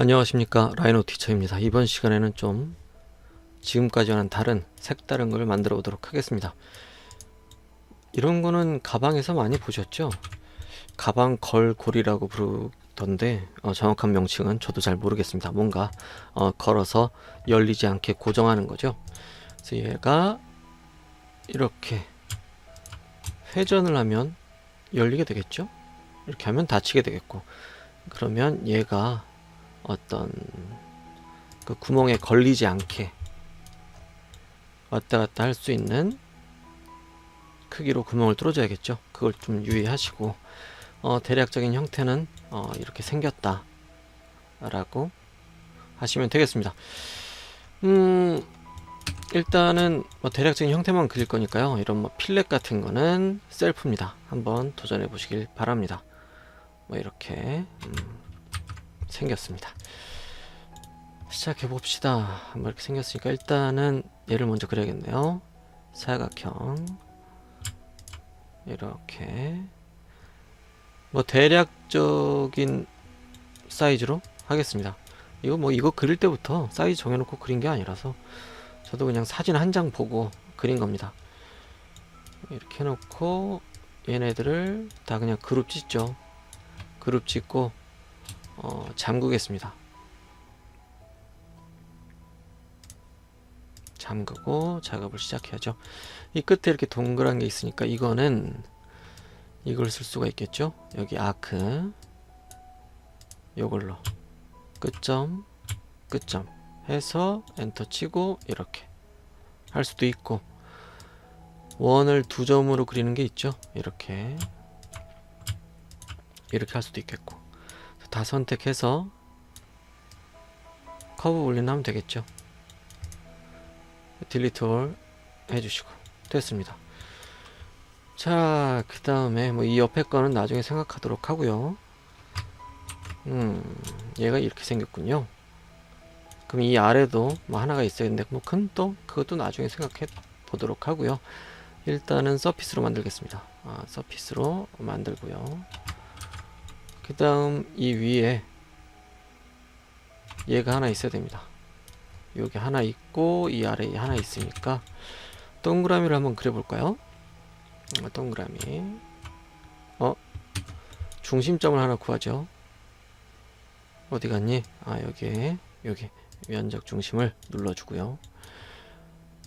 안녕하십니까 라이노 티처입니다. 이번 시간에는 좀 지금까지와는 다른 색다른 걸 만들어 보도록 하겠습니다. 이런 거는 가방에서 많이 보셨죠? 가방 걸골이라고 부르던데 어, 정확한 명칭은 저도 잘 모르겠습니다. 뭔가 어, 걸어서 열리지 않게 고정하는 거죠. 그래서 얘가 이렇게 회전을 하면 열리게 되겠죠? 이렇게 하면 닫히게 되겠고 그러면 얘가 어떤 그 구멍에 걸리지 않게 왔다 갔다 할 수 있는 크기로 구멍을 뚫어줘야겠죠. 그걸 좀 유의하시고 어, 대략적인 형태는 어, 이렇게 생겼다 라고 하시면 되겠습니다. 음, 일단은 뭐 대략적인 형태만 그릴 거니까요. 이런 뭐 필렛 같은 거는 셀프입니다. 한번 도전해 보시길 바랍니다. 뭐 이렇게 음, 생겼습니다. 시작해 봅시다. 한번 이렇게 생겼으니까 일단은 얘를 먼저 그려야겠네요. 사각형 이렇게 뭐 대략적인 사이즈로 하겠습니다. 이거 뭐 이거 그릴 때부터 사이즈 정해놓고 그린 게 아니라서 저도 그냥 사진 한 장 보고 그린 겁니다. 이렇게 해놓고 얘네들을 다 그냥 그룹 짓죠. 그룹 짓고 어, 잠그겠습니다. 잠그고 작업을 시작해야죠. 이 끝에 이렇게 동그란 게 있으니까 이거는 이걸 쓸 수가 있겠죠. 여기 아크 요걸로 끝점 끝점 해서 엔터 치고 이렇게 할 수도 있고 원을 두 점으로 그리는 게 있죠. 이렇게 이렇게 할 수도 있겠고 다 선택해서 커브 올린하면 되겠죠. 딜리트 올 해주시고 됐습니다. 자, 그 다음에 뭐 이 옆에 거는 나중에 생각하도록 하고요. 음, 얘가 이렇게 생겼군요. 그럼 이 아래도 뭐 하나가 있어야겠는데 뭐 큰 또 그것도 나중에 생각해 보도록 하고요. 일단은 서피스로 만들겠습니다. 아, 서피스로 만들고요. 그 다음 이 위에 얘가 하나 있어야 됩니다. 여기 하나 있고 이 아래에 하나 있으니까 동그라미를 한번 그려볼까요? 어, 동그라미 어? 중심점을 하나 구하죠 어디 갔니? 아 여기 여기 면적 중심을 눌러주고요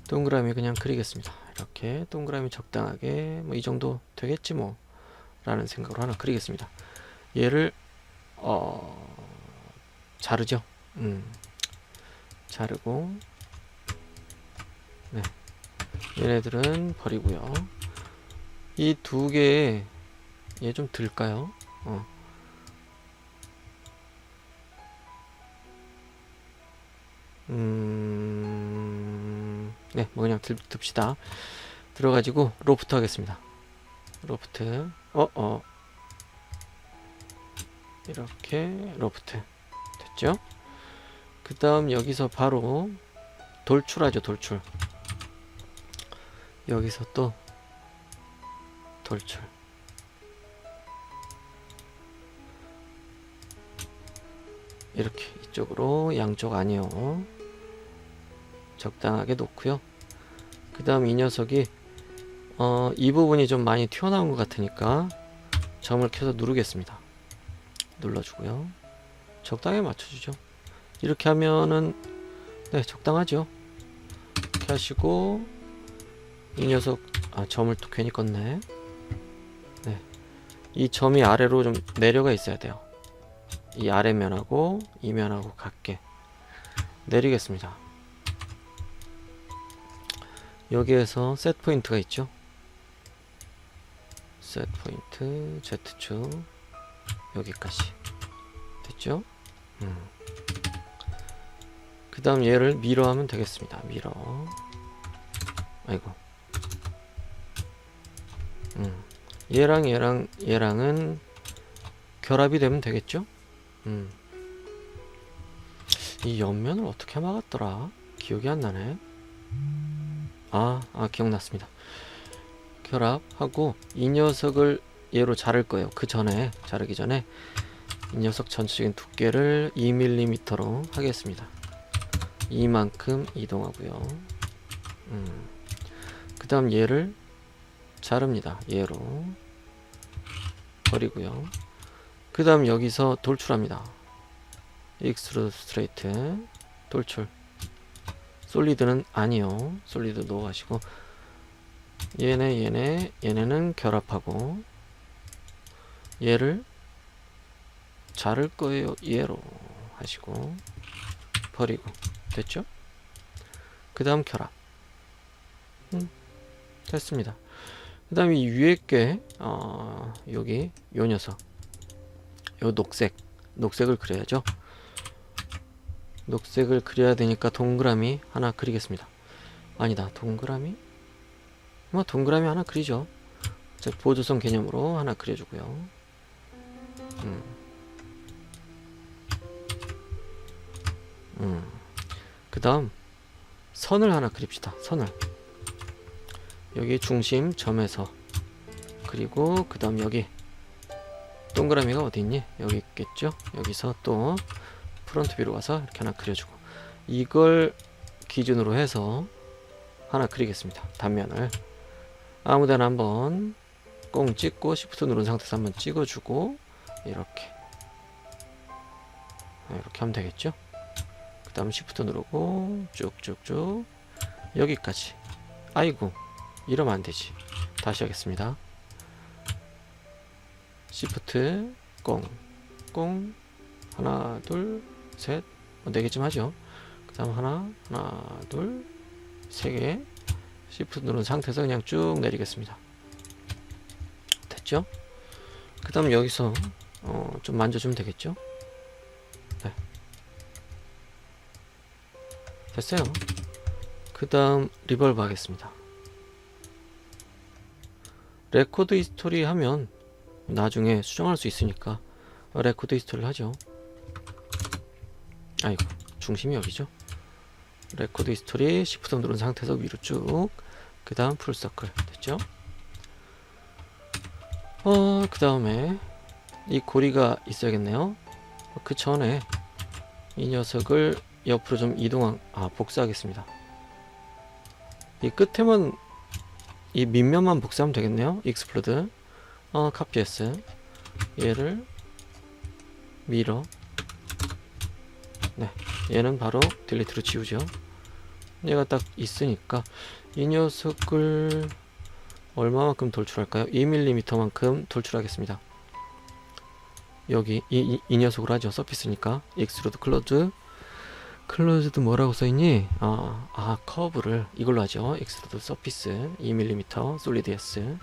동그라미 그냥 그리겠습니다 이렇게 동그라미 적당하게 뭐 이 정도 되겠지 뭐 라는 생각으로 하나 그리겠습니다 얘를 어 자르죠? 음. 자르고 네. 얘네들은 버리고요. 이 두 개에 얘좀 들까요? 어. 음, 네, 뭐 그냥 들, 듭시다. 들어가지고 로프트 하겠습니다. 로프트, 어, 어, 이렇게 로프트 됐죠? 그 다음 여기서 바로 돌출하죠 돌출. 여기서 또 돌출. 이렇게 이쪽으로 양쪽 아니요. 적당하게 놓고요. 그 다음 이 녀석이 어, 이 부분이 좀 많이 튀어나온 것 같으니까 점을 켜서 누르겠습니다 눌러주고요. 적당히 맞춰주죠. 이렇게 하면은 네 적당하죠. 이렇게 하시고 이 녀석 아 점을 또 괜히 껐네. 네 이 점이 아래로 좀 내려가 있어야 돼요. 이 아래면하고 이 면하고 같게 내리겠습니다. 여기에서 셋 포인트가 있죠? 셋 포인트 Z축 여기까지. 됐죠? 음. 그 다음 얘를 미러 하면 되겠습니다. 미러 아이고. 음. 얘랑 얘랑 얘랑은 결합이 되면 되겠죠? 음. 이 옆면을 어떻게 막았더라? 기억이 안 나네. 아, 아 기억났습니다. 결합하고 이 녀석을 얘로 자를 거예요 그 전에 자르기 전에 이 녀석 전체적인 두께를 2mm로 하겠습니다. 이만큼 이동하고요. 음. 그 다음 얘를 자릅니다. 얘로 버리고요. 그 다음 여기서 돌출합니다. 익스트루드 스트레이트 돌출 솔리드는 아니요 솔리드 노 하시고 얘네 얘네 얘네는 결합하고 얘를 자를 거예요. 얘로 하시고 버리고. 됐죠? 그 다음 결합. 음, 됐습니다. 그 다음에 이 위에 게 어, 여기 요 녀석. 요 녹색. 녹색을 그려야죠. 녹색을 그려야 되니까 동그라미 하나 그리겠습니다. 아니다. 동그라미? 뭐 동그라미 하나 그리죠. 자, 보조선 개념으로 하나 그려주고요 음. 음. 그 다음 선을 하나 그립시다 선을. 여기 중심 점에서 그리고 그 다음 여기 동그라미가 어디 있니? 여기 있겠죠? 여기서 또 프론트 뷰로 와서 이렇게 하나 그려주고. 이걸 기준으로 해서 하나 그리겠습니다 단면을. 아무데나 한번 꽁 찍고 시프트 누른 상태에서 한번 찍어주고 이렇게. 아, 이렇게 하면 되겠죠? 그 다음 시프트 누르고 쭉쭉쭉 여기까지. 아이고 이러면 안되지. 다시 하겠습니다. 시프트 꽁꽁 하나 둘셋. 어, 네 개쯤 하죠. 그 다음 하나 하나 둘 세 개. 시프트 누른 상태에서 그냥 쭉 내리겠습니다. 됐죠? 그 다음 여기서 어, 좀 만져주면 되겠죠? 네. 됐어요. 그 다음 리벌브 하겠습니다. 레코드 히스토리 하면 나중에 수정할 수 있으니까 레코드 히스토리를 하죠. 아이고 중심이 여기죠? 레코드 히스토리 시프트 누른 상태에서 위로 쭉 그 다음 풀서클. 됐죠? 어, 그 다음에 이 고리가 있어야겠네요. 그 전에 이 녀석을 옆으로 좀 이동한 아 복사하겠습니다. 이 끝에만 이 밑면만 복사하면 되겠네요. 익스플로드. 어 카피 S 얘를 밀어. 네 얘는 바로 딜리트로 지우죠. 얘가 딱 있으니까 이 녀석을 얼마만큼 돌출할까요? 2mm만큼 돌출하겠습니다 여기 이, 이, 이 녀석으로 하죠. 서피스니까. 익스트루드 클로즈. 클로즈드 뭐라고 써있니? 아, 아 커브를 이걸로 하죠. 익스트루드 서피스. 2mm 솔리드 S.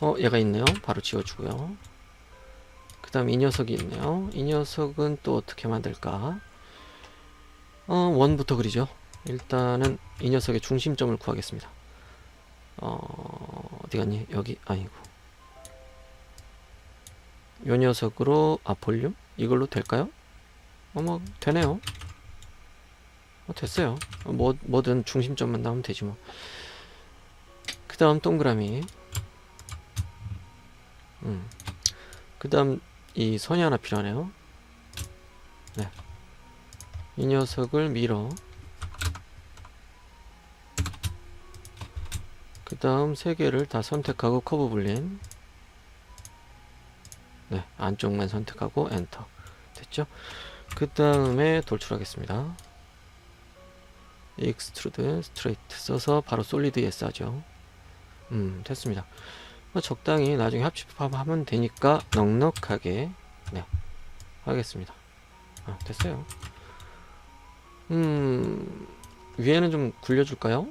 어 얘가 있네요. 바로 지워주고요. 그 다음 이 녀석이 있네요. 이 녀석은 또 어떻게 만들까? 어 원부터 그리죠. 일단은 이 녀석의 중심점을 구하겠습니다. 어 어디 갔니? 여기 아니고 요 녀석으로 아 볼륨? 이걸로 될까요? 어머 되네요. 어, 됐어요. 어, 뭐, 뭐든 중심점만 나오면 되지 뭐 그 다음 동그라미. 음. 그 다음 이 선이 하나 필요하네요. 네. 이 녀석을 밀어. 그 다음 세 개를 다 선택하고 커브 불린 네 안쪽만 선택하고 엔터. 됐죠? 그 다음에 돌출하겠습니다. 익스트루드 스트레이트 써서 바로 솔리드 S 하죠. 음 됐습니다. 뭐 적당히 나중에 합집하면 되니까 넉넉하게 네 하겠습니다. 아, 됐어요. 음 위에는 좀 굴려줄까요?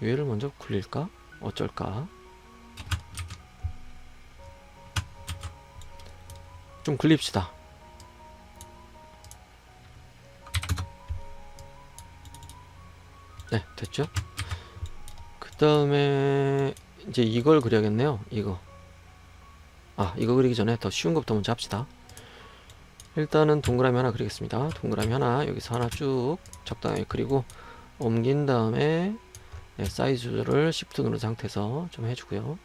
위에를 먼저 굴릴까? 어쩔까? 좀 굴립시다. 네 됐죠? 그 다음에 이제 이걸 그려야겠네요 이거. 아 이거 그리기 전에 더 쉬운 것부터 먼저 합시다. 일단은 동그라미 하나 그리겠습니다. 동그라미 하나 여기서 하나 쭉 적당히 그리고 옮긴 다음에 네, 사이즈 조절을 Shift 누른 상태에서 좀 해주고요.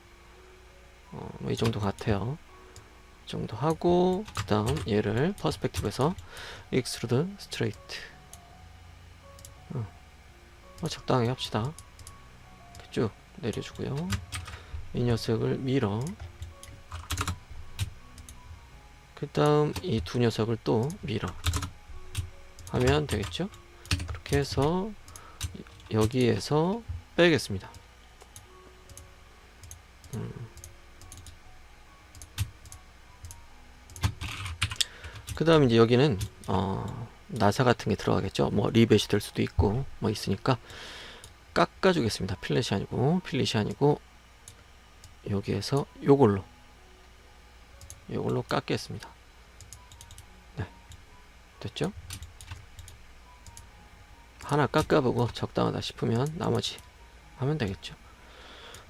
어, 뭐 이 정도 같아요. 이 정도 하고 그 다음 얘를 퍼스펙티브에서 익스트루드 스트레이트 어, 뭐 적당하게 합시다. 쭉 내려주고요. 이 녀석을 밀어 그 다음 이 두 녀석을 또 밀어 하면 되겠죠? 그렇게 해서 여기에서 빼겠습니다. 그 다음 이제 여기는 어, 나사 같은 게 들어가겠죠. 뭐 리벳이 될 수도 있고 뭐 있으니까 깎아 주겠습니다. 필렛이 아니고 필렛이 아니고 여기에서 요걸로 요걸로 깎겠습니다. 네, 됐죠? 하나 깎아보고 적당하다 싶으면 나머지 하면 되겠죠.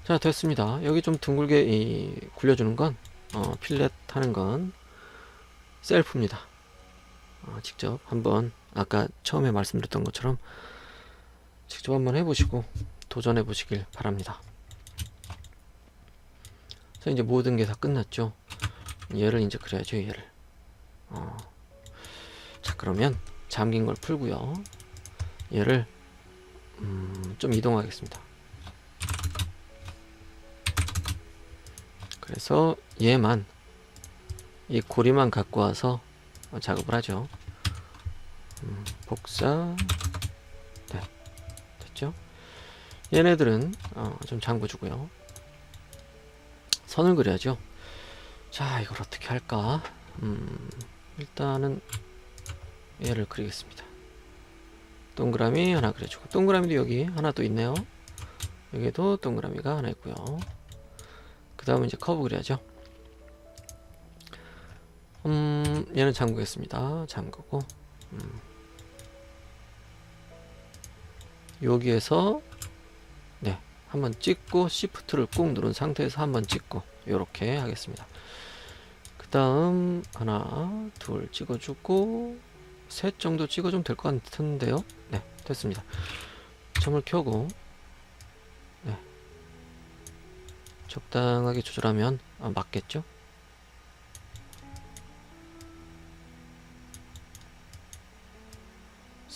자 됐습니다. 여기 좀 둥글게 이 굴려주는 건 어, 필렛 하는 건 셀프입니다. 어, 직접 한번 아까 처음에 말씀드렸던 것처럼 직접 한번 해보시고 도전해 보시길 바랍니다. 자 이제 모든 게 다 끝났죠. 얘를 이제 그려야죠 얘를. 어. 자 그러면 잠긴 걸 풀고요. 얘를 음, 좀 이동하겠습니다. 그래서 얘만 이 고리만 갖고 와서 작업을 하죠. 음, 복사 네 됐죠? 얘네들은 어, 좀 잠궈주고요. 선을 그려야죠. 자 이걸 어떻게 할까? 음, 일단은 얘를 그리겠습니다. 동그라미 하나 그려주고 동그라미도 여기 하나 또 있네요. 여기도 동그라미가 하나 있고요. 그 다음에 이제 커브 그려야죠. 음, 얘는 잠그겠습니다. 잠그고, 음. 여기에서, 네, 한번 찍고, 시프트를 꾹 누른 상태에서 한번 찍고, 요렇게 하겠습니다. 그 다음, 하나, 둘 찍어주고, 셋 정도 찍어주면 될 것 같은데요? 네, 됐습니다. 점을 켜고, 네. 적당하게 조절하면 아, 맞겠죠?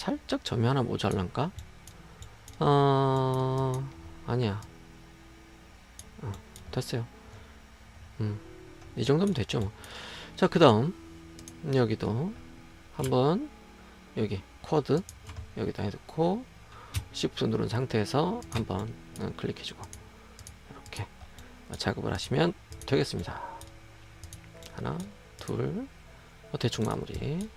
살짝 점이 하나 모자란가? 어... 아니야. 어, 됐어요. 음, 이 정도면 됐죠. 뭐. 자, 그 다음 여기도 한번 여기 쿼드 여기다 해놓고 Shift 누른 상태에서 한번 어, 클릭해주고 이렇게 작업을 하시면 되겠습니다. 하나, 둘, 어, 대충 마무리.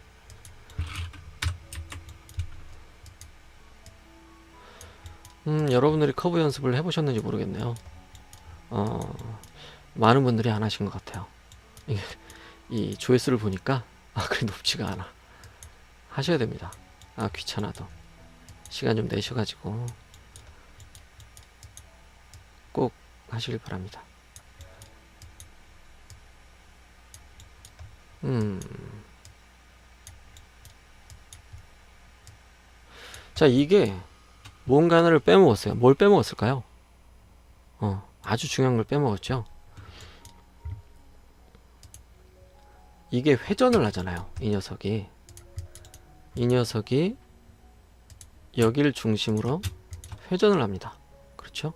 음, 여러분들이 커브 연습을 해보셨는지 모르겠네요. 어, 많은 분들이 안 하신 것 같아요. 이 조회수를 보니까, 아, 그리 높지가 않아. 하셔야 됩니다. 아, 귀찮아도. 시간 좀 내셔가지고, 꼭 하시길 바랍니다. 음. 자, 이게, 뭔가를 빼먹었어요. 뭘 빼먹었을까요? 어, 아주 중요한 걸 빼먹었죠. 이게 회전을 하잖아요. 이 녀석이. 이 녀석이 여기를 중심으로 회전을 합니다. 그렇죠?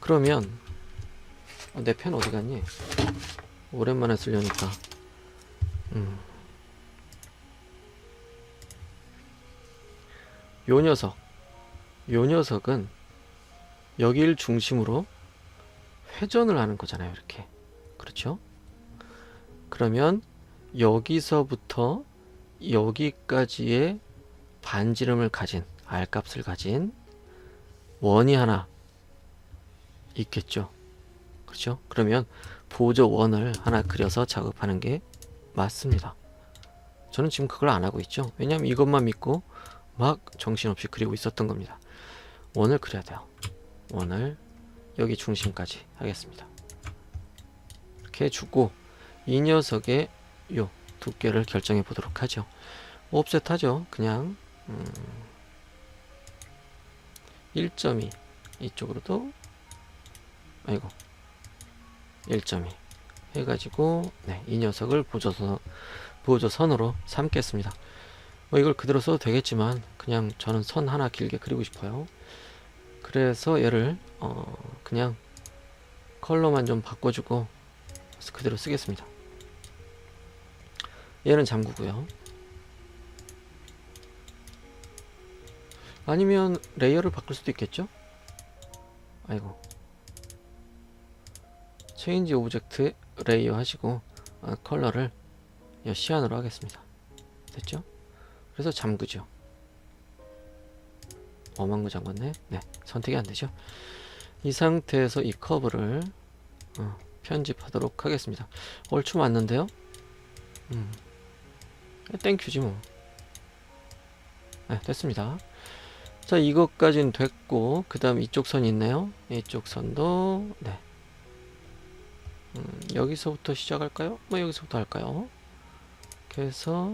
그러면 어, 내펜 어디 갔니? 오랜만에 쓰려니까. 음. 요 녀석, 요 녀석은 여기를 중심으로 회전을 하는 거잖아요. 이렇게. 그렇죠? 그러면 여기서부터 여기까지의 반지름을 가진 R값을 가진 원이 하나 있겠죠. 그렇죠? 그러면 보조 원을 하나 그려서 작업하는 게 맞습니다. 저는 지금 그걸 안 하고 있죠. 왜냐하면 이것만 믿고 막 정신없이 그리고 있었던 겁니다. 원을 그려야 돼요. 원을 여기 중심까지 하겠습니다. 이렇게 해주고 이 녀석의 요 두께를 결정해 보도록 하죠. 옵셋 하죠. 그냥 음 1.2 이쪽으로도 아이고 1.2 해가지고 네, 이 녀석을 보조선, 보조선으로 삼겠습니다. 뭐 이걸 그대로 써도 되겠지만 그냥 저는 선 하나 길게 그리고 싶어요. 그래서 얘를 어, 그냥 컬러만 좀 바꿔주고 그대로 쓰겠습니다. 얘는 잠그고요. 아니면 레이어를 바꿀 수도 있겠죠? 아이고 체인지 오브젝트 레이어 하시고 아, 컬러를 이 시안으로 하겠습니다. 됐죠? 그래서 잠그죠. 어망구 잠갔네. 네, 선택이 안 되죠. 이 상태에서 이 커브를 어, 편집하도록 하겠습니다. 얼추 맞는데요? 음. 땡큐지 뭐. 네, 됐습니다. 자, 이것까진 됐고, 그 다음 이쪽 선 있네요. 이쪽 선도, 네. 음, 여기서부터 시작할까요? 뭐, 여기서부터 할까요? 그래서,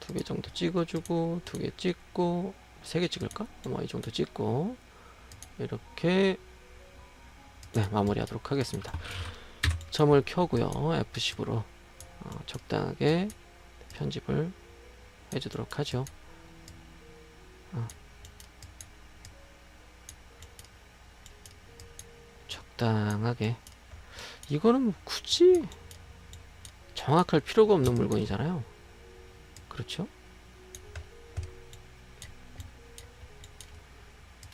두 개 정도 찍어주고, 두 개 찍고, 세 개 찍을까? 뭐, 이 정도 찍고, 이렇게, 네, 마무리 하도록 하겠습니다. 점을 켜고요. F10으로 어, 적당하게 편집을 해주도록 하죠. 어. 적당하게 이거는 뭐 굳이 정확할 필요가 없는 물건이잖아요. 그렇죠?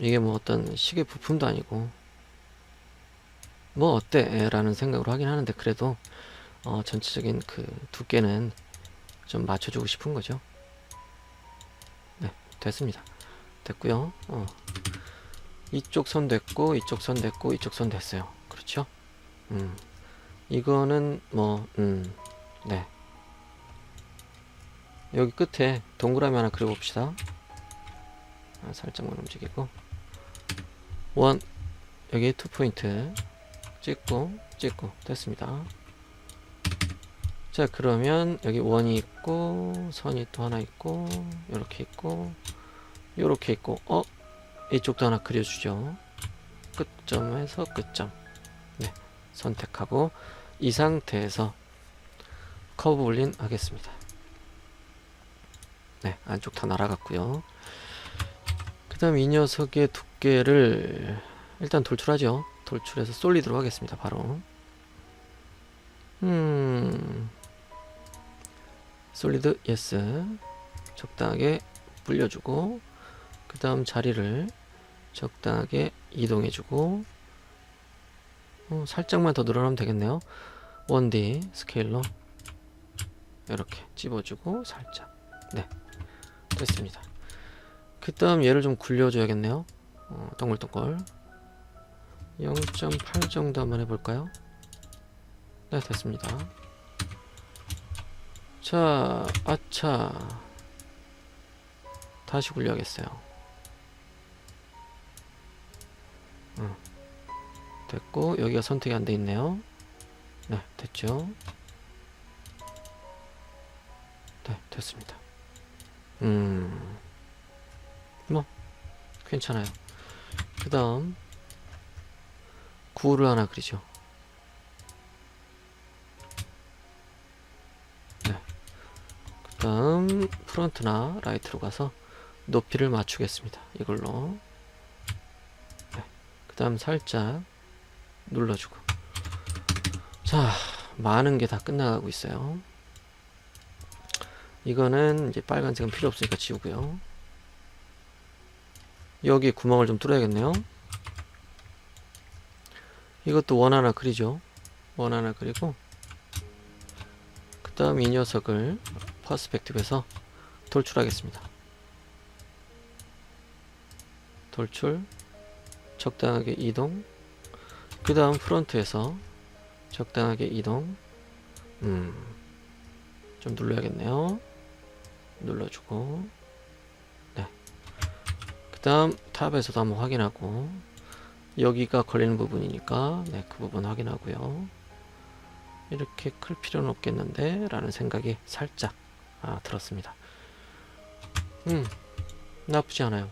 이게 뭐 어떤 시계 부품도 아니고 뭐 어때? 라는 생각으로 하긴 하는데 그래도 어, 전체적인 그 두께는 좀 맞춰주고 싶은 거죠. 네, 됐습니다. 됐고요. 어. 이쪽 선 됐고, 이쪽 선 됐고, 이쪽 선 됐어요. 그렇죠? 음, 이거는 뭐, 음, 네. 여기 끝에 동그라미 하나 그려봅시다. 아, 살짝만 움직이고, 원, 여기 투 포인트 찍고, 찍고, 됐습니다. 자 그러면 여기 원이 있고 선이 또 하나 있고 이렇게 있고 이렇게 있고. 어 이쪽도 하나 그려주죠. 끝점에서 끝점. 네 선택하고 이 상태에서 커브 올린 하겠습니다 네 안쪽 다 날아갔고요. 그 다음 이 녀석의 두께를 일단 돌출하죠. 돌출해서 솔리드로 하겠습니다 바로. 음. 솔리드 예스. 적당하게 불려주고 그 다음 자리를 적당하게 이동해주고 어, 살짝만 더 늘어나면 되겠네요. 1D 스케일로 이렇게 찝어주고 살짝. 네 됐습니다 그 다음 얘를 좀 굴려줘야겠네요 어, 동글동글 0.8 정도 한번 해볼까요 네 됐습니다 자, 아차. 다시 굴려야겠어요. 어. 됐고, 여기가 선택이 안 돼 있네요. 네, 됐죠. 네, 됐습니다. 음, 뭐, 괜찮아요. 그 다음, 구를 하나 그리죠. 다음 프론트나 라이트로 가서 높이를 맞추겠습니다. 이걸로 네. 그 다음 살짝 눌러주고 자 많은 게 다 끝나가고 있어요. 이거는 이제 빨간색은 필요 없으니까 지우고요. 여기 구멍을 좀 뚫어야겠네요. 이것도 원 하나 그리죠. 원 하나 그리고 그 다음 이 녀석을 퍼스펙티브에서 돌출하겠습니다. 돌출 적당하게 이동 그 다음 프론트에서 적당하게 이동 음, 좀 눌러야겠네요. 눌러주고 네. 그 다음 탑에서도 한번 확인하고 여기가 걸리는 부분이니까 네, 그 부분 확인하고요. 이렇게 클 필요는 없겠는데 라는 생각이 살짝 아, 들었습니다. 음, 나쁘지 않아요.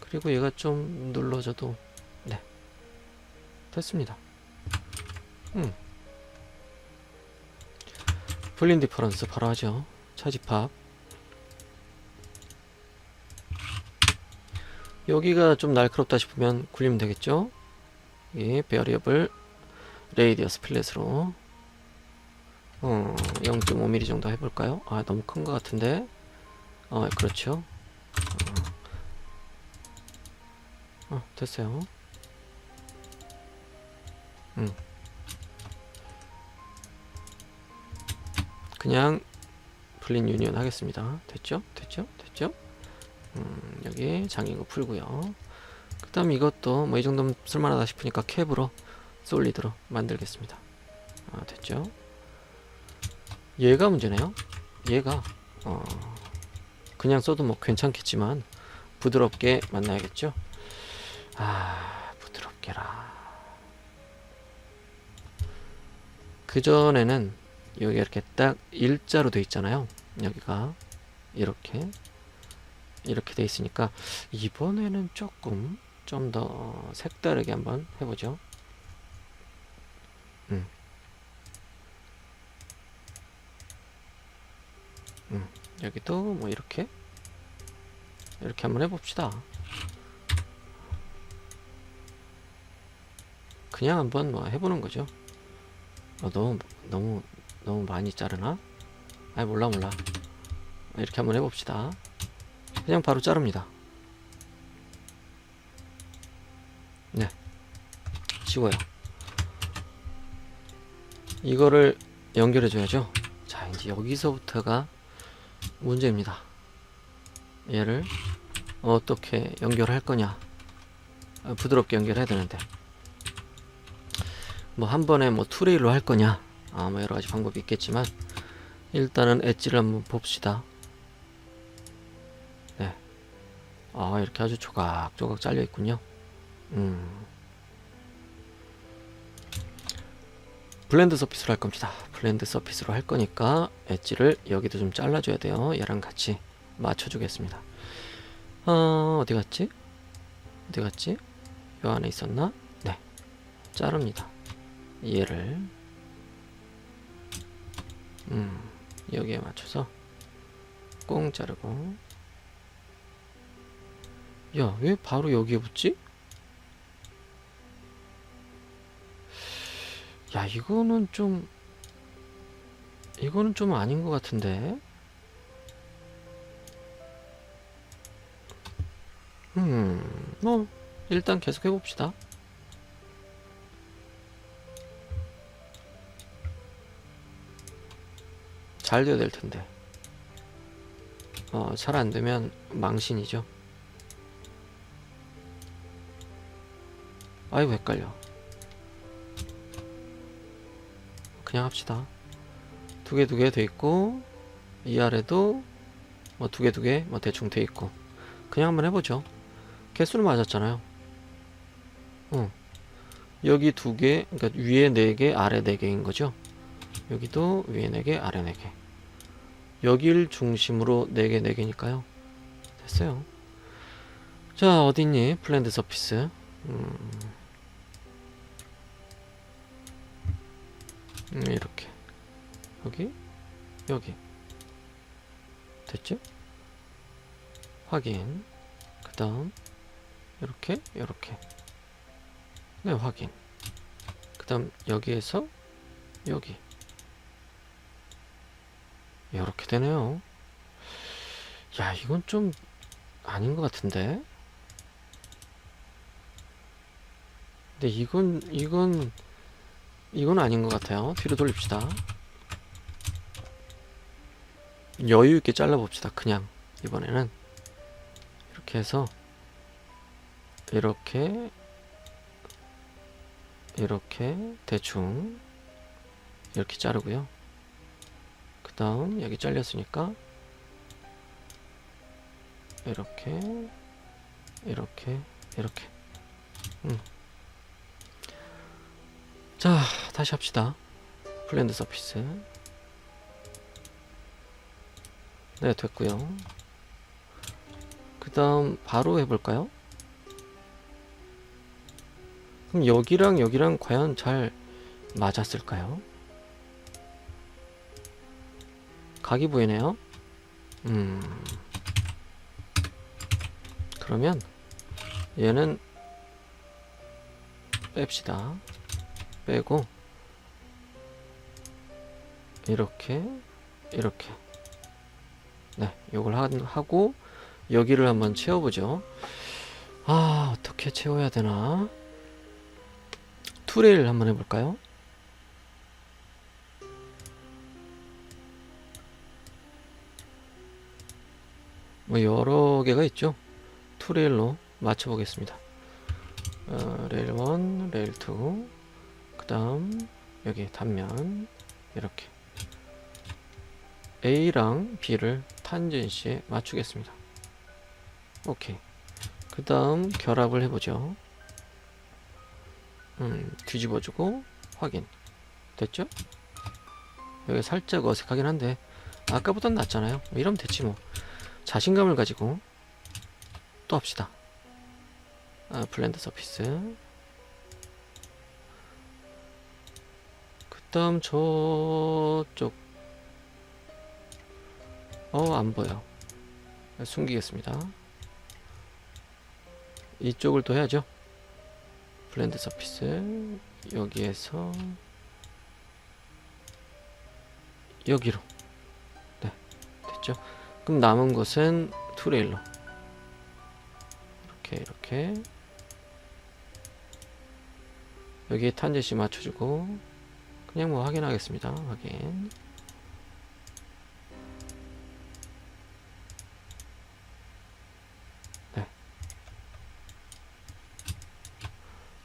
그리고 얘가 좀 눌러져도, 네. 됐습니다. 음. 풀린 디퍼런스 바로 하죠. 차집합. 여기가 좀 날카롭다 싶으면 굴리면 되겠죠? 이 베어리어블 레이디어스 필렛으로 어, 0.5mm 정도 해볼까요? 아 너무 큰 것 같은데 어 그렇죠 어, 어 됐어요 음. 그냥 플린 유니온 하겠습니다 됐죠? 됐죠? 됐죠? 음, 여기 장인 거 풀고요 그 다음 이것도 뭐 이 정도면 쓸만하다 싶으니까 캡으로 솔리드로 만들겠습니다 아 됐죠? 얘가 문제네요. 얘가 어 그냥 써도 뭐 괜찮겠지만 부드럽게 만나야겠죠. 아 부드럽게라. 그 전에는 여기 이렇게 딱 일자로 돼 있잖아요. 여기가 이렇게 이렇게 돼 있으니까 이번에는 조금 좀 더 색다르게 한번 해보죠. 음. 음, 여기도 뭐 이렇게 이렇게 한번 해봅시다. 그냥 한번 뭐 해보는 거죠. 어, 너무 너무 너무 많이 자르나? 아 몰라 몰라. 이렇게 한번 해봅시다. 그냥 바로 자릅니다. 네, 지워요. 이거를 연결해 줘야죠. 자, 이제 여기서부터가 문제입니다. 얘를 어떻게 연결할 거냐. 아, 부드럽게 연결해야 되는데. 뭐 한 번에 뭐 투레일로 할 거냐. 아, 뭐 여러 가지 방법이 있겠지만 일단은 엣지를 한번 봅시다. 아, 이렇게 아주 조각조각 잘려 있군요. 음. 블렌드 서피스로 할 겁니다. 블렌드 서피스로 할 거니까 엣지를 여기도 좀 잘라줘야 돼요. 얘랑 같이 맞춰주겠습니다. 어, 어디 갔지? 어디 갔지? 요 안에 있었나? 네. 자릅니다. 얘를 음, 여기에 맞춰서 꽁 자르고 야, 왜 바로 여기에 붙지? 야, 이거는 좀 이거는 좀 아닌 것 같은데. 음, 뭐 일단 계속 해봅시다. 잘 돼야 될 텐데. 어, 잘 안 되면 망신이죠. 아이고 헷갈려. 그냥 합시다. 두 개 두 개 돼 있고 이 아래도 뭐 두 개 두 개 뭐 대충 돼 있고 그냥 한번 해보죠. 개수는 맞았잖아요. 어. 여기 두 개, 그러니까 위에 네 개, 아래 네 개인 거죠. 여기도 위에 네 개, 아래 네 개. 여길 중심으로 네 개, 네 개니까요. 됐어요. 자, 어딨니? 플랜드 서피스. 음. 음, 이렇게. 여기? 여기. 됐죠? 확인. 그 다음 이렇게 이렇게. 네 확인. 그 다음 여기에서 여기. 이렇게 되네요. 야 이건 좀 아닌 것 같은데? 근데 이건 이건 이건 아닌 것 같아요. 뒤로 돌립시다. 여유 있게 잘라봅시다. 그냥 이번에는 이렇게 해서 이렇게 이렇게 대충 이렇게 자르고요. 그 다음 여기 잘렸으니까 이렇게 이렇게 이렇게 음. 자, 다시 합시다. 블렌드 서피스. 네, 됐고요. 그 다음 바로 해볼까요? 그럼 여기랑 여기랑 과연 잘 맞았을까요? 각이 보이네요. 음. 그러면 얘는 뺍시다. 빼고 이렇게 이렇게 네, 요걸 하, 하고 여기를 한번 채워보죠. 아, 어떻게 채워야 되나? 투레일 한번 해볼까요? 뭐 여러 개가 있죠. 투레일로 맞춰보겠습니다. 어, 레일 1, 레일 2, 그 다음 여기 단면 이렇게 A랑 B를 탄젠시에 맞추겠습니다. 오케이. 그 다음 결합을 해보죠. 음, 뒤집어주고 확인. 됐죠? 여기 살짝 어색하긴 한데 아까보단 낫잖아요. 뭐 이러면 됐지 뭐. 자신감을 가지고 또 합시다. 아, 블렌드 서피스. 다음 저쪽. 어, 안 보여. 숨기겠습니다. 이쪽을 또 해야죠. 블렌드 서피스. 여기에서. 여기로. 네 됐죠? 그럼 남은 것은 투레일러. 이렇게 이렇게. 여기에 탄제시 맞춰주고 그냥 뭐 확인하겠습니다 확인 네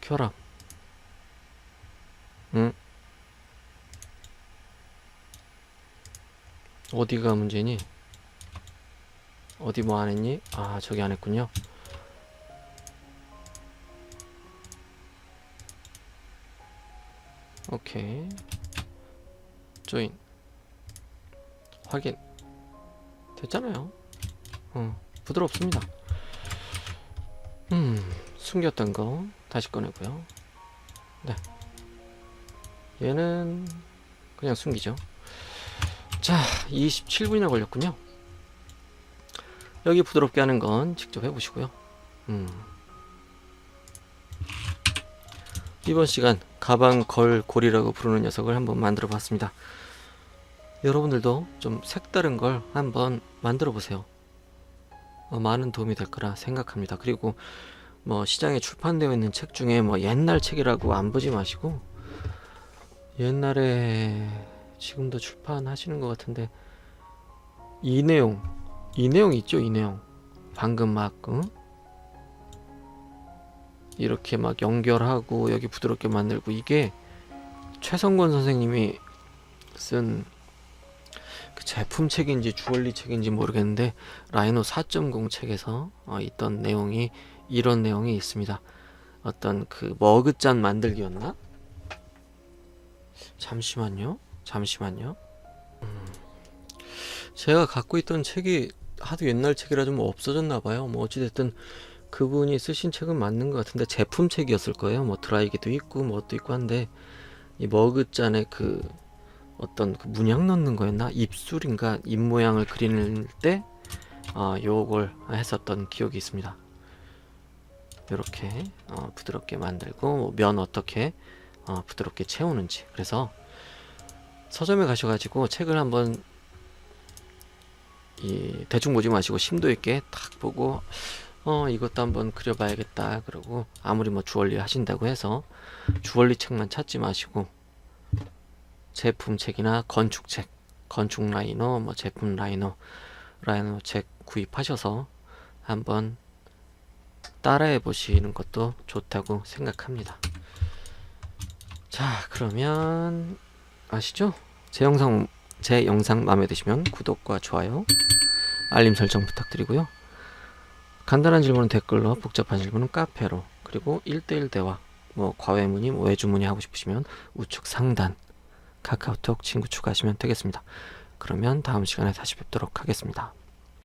결합 응 어디가 문제니? 어디 뭐 안 했니? 아, 저기 안 했군요. 오케이. 조인. 확인. 됐잖아요. 어, 부드럽습니다. 음, 숨겼던 거 다시 꺼내고요. 네. 얘는 그냥 숨기죠. 자, 27분이나 걸렸군요. 여기 부드럽게 하는 건 직접 해보시고요. 음. 이번 시간 가방 걸 골이라고 부르는 녀석을 한번 만들어 봤습니다. 여러분들도 좀 색다른 걸 한번 만들어 보세요. 어, 많은 도움이 될 거라 생각합니다. 그리고 뭐 시장에 출판되어 있는 책 중에 뭐 옛날 책이라고 안 보지 마시고 옛날에 지금도 출판하시는 것 같은데 이 내용 이 내용 있죠 이 내용 방금 막 응? 이렇게 막 연결하고 여기 부드럽게 만들고 이게 최성권 선생님이 쓴 그 제품 책인지 주얼리 책인지 모르겠는데 라이노 4.0 책에서 어, 있던 내용이 이런 내용이 있습니다. 어떤 그 머그잔 만들기였나? 잠시만요. 잠시만요. 음, 제가 갖고 있던 책이 하도 옛날 책이라 좀 없어졌나 봐요. 뭐 어찌됐든 그분이 쓰신 책은 맞는 것 같은데 제품 책이었을 거예요. 뭐 드라이기도 있고 뭐도 있고 한데 이 머그잔에 그 어떤 그 문양 넣는 거였나 입술인가 입 모양을 그리는 때 어, 요걸 했었던 기억이 있습니다. 이렇게 어, 부드럽게 만들고 뭐면 어떻게 어, 부드럽게 채우는지 그래서 서점에 가셔가지고 책을 한번 이 대충 보지 마시고 심도 있게 탁 보고 어 이것도 한번 그려봐야겠다 그러고 아무리 뭐 주얼리 하신다고 해서 주얼리 책만 찾지 마시고 제품 책이나 건축 책 건축 라이너 뭐 제품 라이너 라이너 책 구입하셔서 한번 따라해 보시는 것도 좋다고 생각합니다. 자 그러면 아시죠? 제 영상 제 영상 마음에 드시면 구독과 좋아요, 알림 설정 부탁드리고요. 간단한 질문은 댓글로, 복잡한 질문은 카페로, 그리고 1대1 대화, 뭐 과외 문의, 뭐 외주 문의 하고 싶으시면 우측 상단 카카오톡 친구 추가하시면 되겠습니다. 그러면 다음 시간에 다시 뵙도록 하겠습니다.